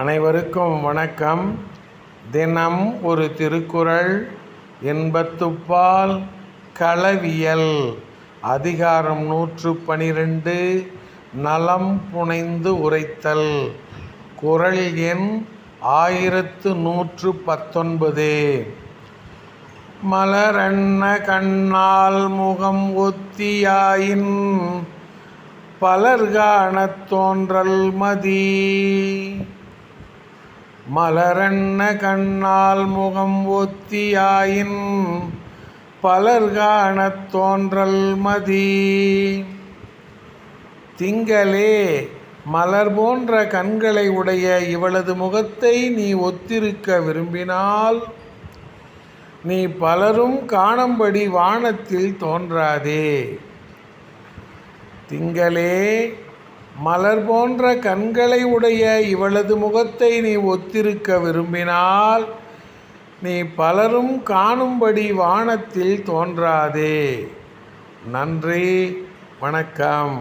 அனைவருக்கும் வணக்கம். தினம் ஒரு திருக்குறள் எண்பத்துப்பால் களவியல். அதிகாரம் நூற்று பனிரெண்டு நலம் புனைந்து உரைத்தல். குறள் எண் ஆயிரத்து நூற்று பத்தொன்பது மலரன்ன கண்ணால் முகம் ஒத்தியாயின் பலர்காணத் தோன்றல் மதி. மலரன்ன கண்ணால் முகம் ஒத்தியாயின் பலர் காணத் தோன்றல் மதி. திங்களே மலர் போன்ற கண்களை உடைய இவளது முகத்தை நீ ஒத்திருக்க விரும்பினால் நீ பலரும் காணும்படி வானத்தில் தோன்றாதே. திங்களே மலர் போன்ற கண்களை உடைய இவளது முகத்தை நீ ஒத்திருக்க விரும்பினால் நீ பலரும் காணும்படி வானத்தில் தோன்றாதே. நன்றி வணக்கம்.